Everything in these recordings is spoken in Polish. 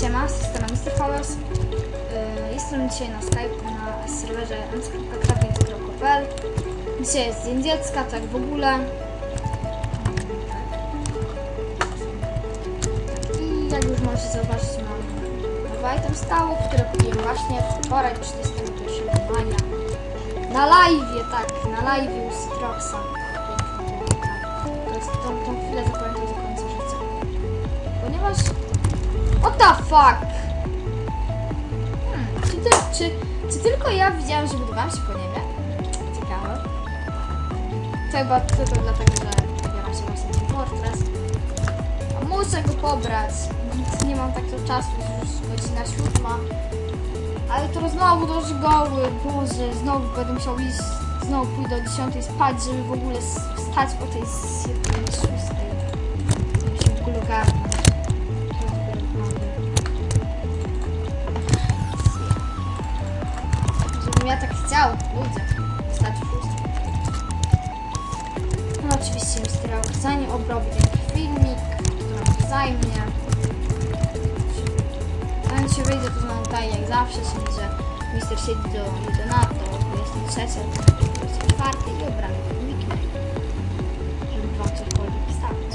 siema, z tej Mr. Howers. Yy, Jestem dzisiaj na Skype na serwerze msk.krawnic.pl Dzisiaj jest Dzień Dziecka, tak w ogóle. I jak już możecie zauważyć, mam nowe item stało, które kupiłem właśnie wczoraj, 31 maja. Na live, tak, na live u Citroxa. To jest tą, tą chwilę zapamiętam do końca życia. Ponieważ... The fuck? Hmm, czy, ty, czy, czy tylko ja widziałam, że budowałam się po niebie? Ciekawe. To chyba tylko dlatego, że pobieram się właśnie ten Fortress. A muszę go pobrać. Nic nie mam takiego czasu, już godzina siódma. Ale to znowu do szkoły, Boże, znowu będę musiał iść, znowu pójdę o 10 spać, żeby w ogóle s- wstać o tej 7, chciał, ludzie, o 6. No oczywiście Mr. zanim obrobię ten filmik, który mi zajmie. Zanim się wyjdzie, to znowu tutaj jak zawsze siedzi, że Mister siedzi do 11, 23, 24 i obrany filmiki, żeby wam cokolwiek wstawić.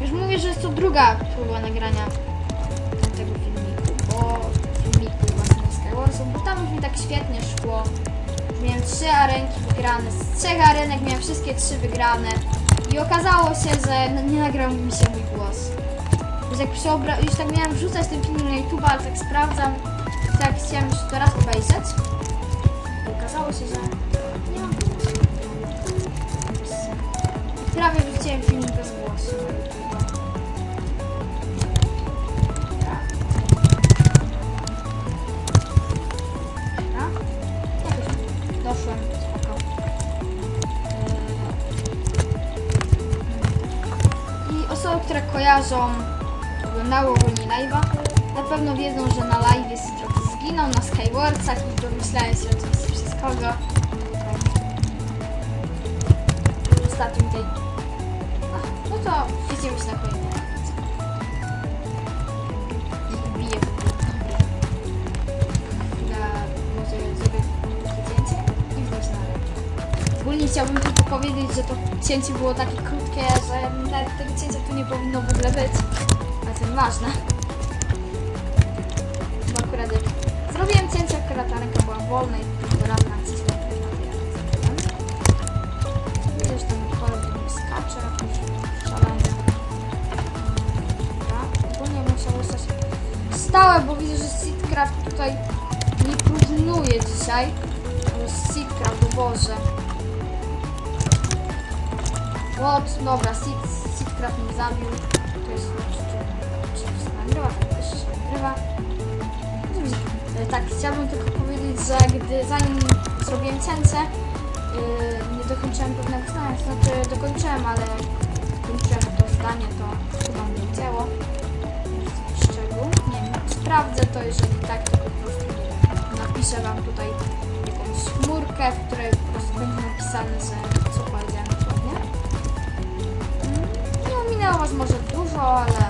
Już mówię, że jest to druga próba nagrania tego filmiku, bo filmiku właśnie z Skywarsów, bo tam już mi tak świetnie szło. Miałem trzy arenki wygrane, z trzech arenek miałem wszystkie trzy wygrane i okazało się, że nie nagrał mi się mój głos. Już jak już tak miałem wrzucać ten film na YouTube, ale tak sprawdzam, tak chciałem już to raz obejrzeć. I okazało się, że które kojarzą, oglądały ogólnie live'a, na pewno wiedzą, że na live jest trochę zginął na Skywarsach i domyślałem się oczywiście. Tak. Ostatnim tej... Ach, no to widzimy się na akcji. I ogóle. Chwila, może zrobię cięcie i wróć na. Ogólnie chciałbym tylko powiedzieć, że to cięcie było takie krótkie, że nawet tego cięcia tu nie powinno w ogóle być. Ale to nieważne. Bo akurat jak zrobiłem cięcie, akurat ta ręka była wolna i tylko raz nacisnąłem. Widzisz, ten kolor skacze, jakiś szalony. Dobra, ogólnie musiało zostać stałe, bo widzę, że Seedcraft tutaj nie próżnuje dzisiaj. Seedcraft, Boże. What? Dobra, Seed, Seedcraft mnie zabił. To jest... Czy, czy, czy wszystko nagrywa? Też się nagrywa. E, Tak, chciałbym tylko powiedzieć, że gdy zanim zrobiłem cięcie, yy, nie dokończyłem pewnego zdania, znaczy dokończyłem, ale kończyłem to zdanie, to chyba mnie wzięło. Szczegół. Nie wiem, sprawdzę to, jeżeli tak, to po prostu napiszę wam tutaj jakąś chmurkę, w której po prostu będzie napisane, że co powiedziałem masz może dużo, ale...